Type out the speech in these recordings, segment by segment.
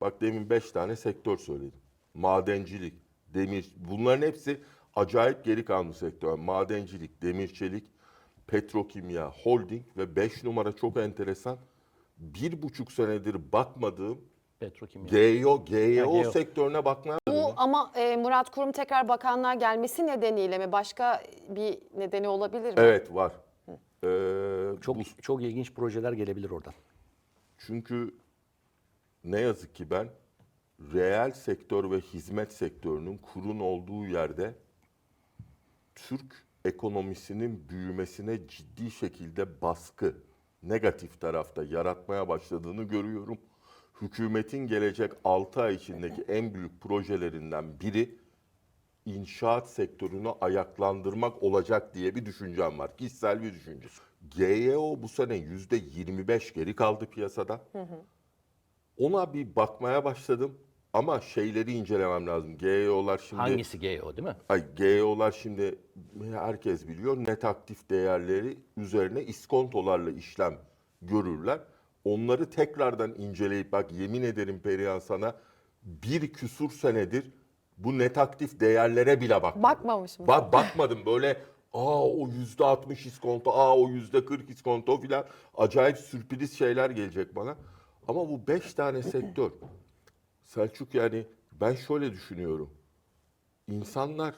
Bak demin 5 tane sektör söyledim. Madencilik, demir, bunların hepsi acayip geri kalmış sektör. Madencilik, demir çelik, petrokimya, holding ve 5 numara çok enteresan. Bir buçuk senedir bakmadığım Petrokimya. GEO, GEO GEO. sektörüne bakmaya Bu ama e, Murat Kurum tekrar bakanlığa gelmesi nedeniyle mi? Başka bir nedeni olabilir mi? Evet var. Ee, Çok bu- çok ilginç projeler gelebilir oradan. Çünkü ne yazık ki ben reel sektör ve hizmet sektörünün kurun olduğu yerde Türk ekonomisinin büyümesine ciddi şekilde baskı negatif tarafta yaratmaya başladığını görüyorum. Hükümetin gelecek 6 ay içindeki en büyük projelerinden biri inşaat sektörünü ayaklandırmak olacak diye bir düşüncem var. Kişisel bir düşünce. GYO bu sene yüzde 25 geri kaldı piyasada. Ona bir bakmaya başladım ama şeyleri incelemem lazım. GYO'lar şimdi Hangisi GEO değil mi? Ay GEO'lar şimdi herkes biliyor net aktif değerleri üzerine iskontolarla işlem görürler. Onları tekrardan inceleyip bak yemin ederim Perihan sana bir küsur senedir bu net aktif değerlere bile bakmadım. Bakmamışım. Bak bakmadım böyle aa o yüzde 60 iskonto, aa o yüzde 40 iskonto filan acayip sürpriz şeyler gelecek bana. Ama bu beş tane sektör Selçuk yani ben şöyle düşünüyorum. İnsanlar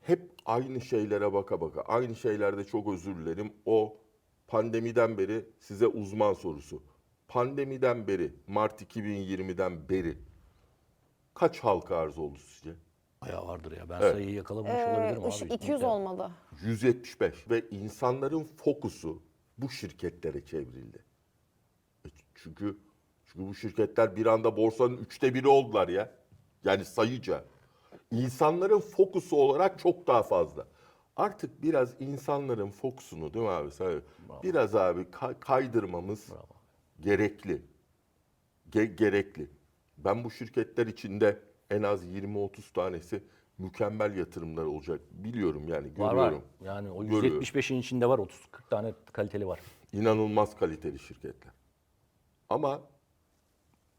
hep aynı şeylere baka baka, aynı şeylerde çok özür dilerim. O pandemiden beri size uzman sorusu. Pandemiden beri, Mart 2020'den beri kaç halka arz oldu sizce? Bayağı vardır ya. Ben Evet. sayıyı yakalamış Ee, olabilirim abi. 200 olmalı. 175 ve insanların fokusu bu şirketlere çevrildi. Çünkü çünkü bu şirketler bir anda borsanın üçte biri oldular ya. Yani sayıca. İnsanların fokusu olarak çok daha fazla. Artık biraz insanların fokusunu değil mi abi? Sen- Biraz abi ka- kaydırmamız gerekli. Ge- gerekli. Ben bu şirketler içinde en az 20-30 tanesi mükemmel yatırımlar olacak. Biliyorum yani Var görüyorum. var. Yani o Görüyorum. 175'in içinde var 30-40 tane kaliteli var. İnanılmaz kaliteli şirketler. Ama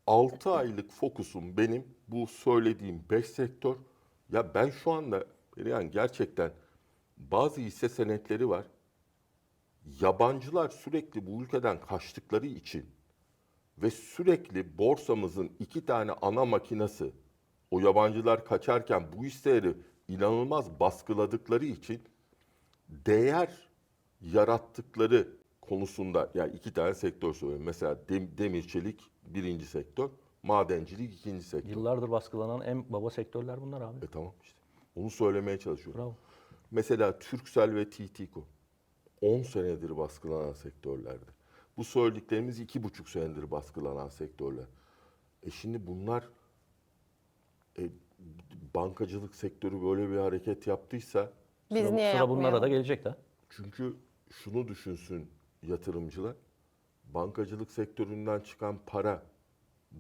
6 aylık fokusum benim bu söylediğim 5 sektör. Ya ben şu anda yani gerçekten bazı hisse senetleri var. Yabancılar sürekli bu ülkeden kaçtıkları için ve sürekli borsamızın iki tane ana makinası o yabancılar kaçarken bu hisseleri inanılmaz baskıladıkları için değer yarattıkları konusunda yani iki tane sektör söyleyeyim. Mesela dem- demir çelik birinci sektör, madencilik ikinci sektör. Yıllardır baskılanan en baba sektörler bunlar abi. E tamam işte. Onu söylemeye çalışıyorum. Bravo. Mesela Turkcell ve TTCO 10 senedir baskılanan sektörlerdi. Bu söylediklerimiz iki buçuk senedir baskılanan sektörler. E şimdi bunlar e, bankacılık sektörü böyle bir hareket yaptıysa Biz Sıra, niye sıra bunlara da gelecek de. Çünkü şunu düşünsün yatırımcılar. Bankacılık sektöründen çıkan para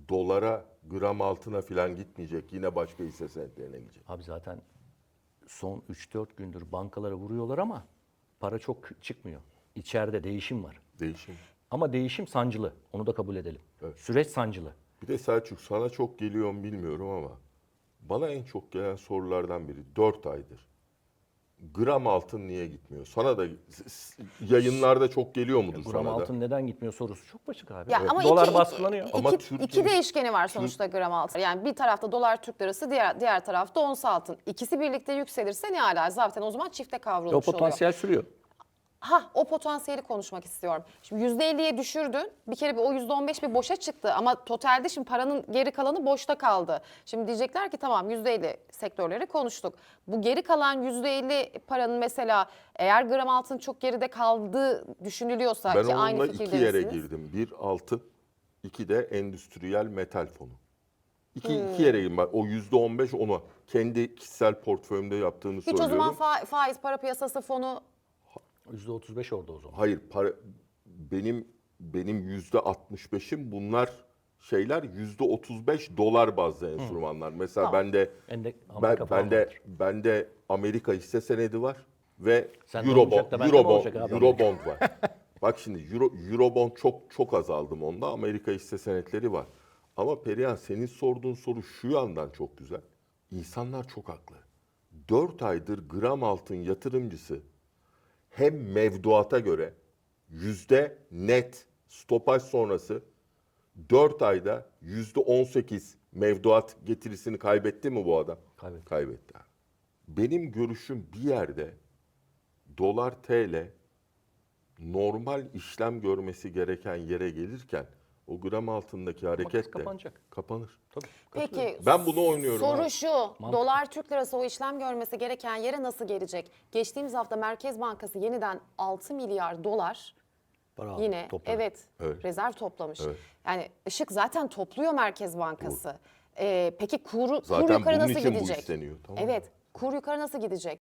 dolara, gram altına falan gitmeyecek. Yine başka hisse senetlerine gidecek. Abi zaten son 3-4 gündür bankalara vuruyorlar ama para çok çıkmıyor. İçeride değişim var. Değişim. Ama değişim sancılı. Onu da kabul edelim. Evet. Süreç sancılı. Bir de Selçuk sana çok geliyor mu bilmiyorum ama bana en çok gelen sorulardan biri 4 aydır. Gram altın niye gitmiyor? Sana da yayınlarda çok geliyor mudur Gram sana da? altın neden gitmiyor sorusu çok açık abi. Ya Evet. ama Dolar iki, baskılanıyor. Ama iki, Türkiye- iki değişkeni var sonuçta gram altın. Yani bir tarafta dolar Türk lirası, diğer diğer tarafta ons altın. İkisi birlikte yükselirse ne ala? Zaten o zaman çifte o kavrulmuş oluyor. potansiyel sürüyor. Ha o potansiyeli konuşmak istiyorum. Şimdi %50'ye düşürdün. Bir kere bir o %15 bir boşa çıktı ama totalde şimdi paranın geri kalanı boşta kaldı. Şimdi diyecekler ki tamam %50 sektörleri konuştuk. Bu geri kalan %50 paranın mesela eğer gram altın çok geride kaldığı düşünülüyorsa Ben ki aynı onunla iki yere girdim. Bir altın, iki de endüstriyel metal fonu. İki, Hmm. iki yere girdim. O yüzde on beş onu kendi kişisel portföyümde yaptığını Hiç söylüyorum. o zaman fa- faiz para piyasası fonu %35 orada o zaman. Hayır para benim benim yüzde 65'im bunlar şeyler yüzde 35 dolar bazlı enstrümanlar. Mesela Tamam. bende Endek, ben bende bende Amerika hisse senedi var ve Sende Eurobond Eurobond Eurobond var. Bak şimdi Euro, Eurobond çok çok azaldım onda. Amerika hisse senetleri var. Ama Perihan senin sorduğun soru şu yandan çok güzel. İnsanlar çok haklı. 4 aydır gram altın yatırımcısı hem mevduata göre yüzde net stopaj sonrası 4 ayda yüzde 18 mevduat getirisini kaybetti mi bu adam? Kaybetti. Kaybetti. abi. Benim görüşüm bir yerde dolar TL normal işlem görmesi gereken yere gelirken o gram altındaki hareketle kapanacak. kapanır. Tabii. Peki Ben bunu oynuyorum Soru abi. şu. Dolar Türk lirası o işlem görmesi gereken yere nasıl gelecek? Geçtiğimiz hafta Merkez Bankası yeniden 6 milyar dolar Para aldı, yine topladı. evet, Evet. rezerv toplamış. Evet. Yani ışık zaten topluyor Merkez Bankası. Ee, peki kuru, kur yukarı bunun nasıl için bu gidecek? isteniyor, tamam evet. Kur yukarı nasıl gidecek?